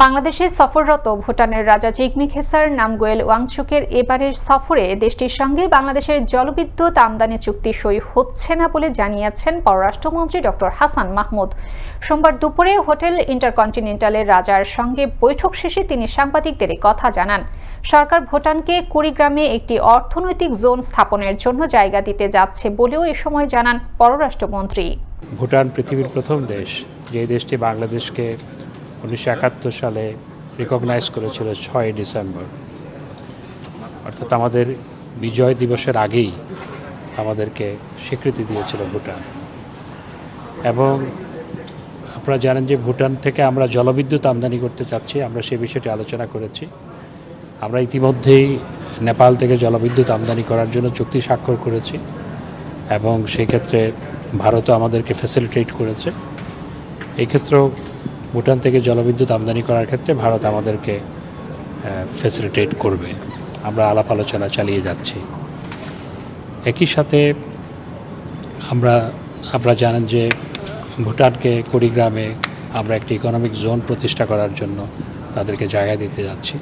বাংলাদেশে সফররত ভুটানের রাজা জিগমি খেসার, নামগোয়েল ওয়াংচুকের এবারের সফরে দেশটির সঙ্গে বাংলাদেশের জলবিদ্যুৎ আমদানি চুক্তি সই হচ্ছে না বলে জানিয়েছেন পররাষ্ট্রমন্ত্রী ডক্টর হাসান মাহমুদ। সোমবার দুপুরে হোটেল ইন্টারকন্টিনেন্টালের রাজার সঙ্গে বৈঠক শেষে তিনি সাংবাদিকদের কথা জানান। সরকার ভুটানকে কুড়িগ্রামে একটি অর্থনৈতিক জোন স্থাপনের জন্য জায়গা দিতে যাচ্ছে বলেও এ সময় জানান পররাষ্ট্রমন্ত্রী। ভুটান পৃথিবীর প্রথম দেশ। যে দেশটি বাংলাদেশকে উনিশশো একাত্তর সালে রিকগনাইজ করেছিল ছয় ডিসেম্বর। অর্থাৎ আমাদের বিজয় দিবসের আগেই আমাদেরকে স্বীকৃতি দিয়েছিল ভুটান। এবং আপনারা জানেন যে ভুটান থেকে আমরা জলবিদ্যুৎ আমদানি করতে চাচ্ছি, আমরা সে বিষয়টি আলোচনা করেছি। আমরা ইতিমধ্যেই নেপাল থেকে জলবিদ্যুৎ আমদানি করার জন্য চুক্তি স্বাক্ষর করেছি এবং সেক্ষেত্রে ভারতও আমাদেরকে ফ্যাসিলিটেট করেছে। এই ক্ষেত্রেও ভুটান থেকে জলবিদ্যুৎ আমদানি করার ক্ষেত্রে ভারত আমাদেরকে ফেসিলিটেট করবে। আমরা আলাপ আলোচনা চালিয়ে যাচ্ছি। একই সাথে আমরা আপনারা জানেন যে ভুটানকে কুড়িগ্রামে আমরা একটি ইকোনমিক জোন প্রতিষ্ঠা করার জন্য তাদেরকে জায়গা দিতে যাচ্ছি।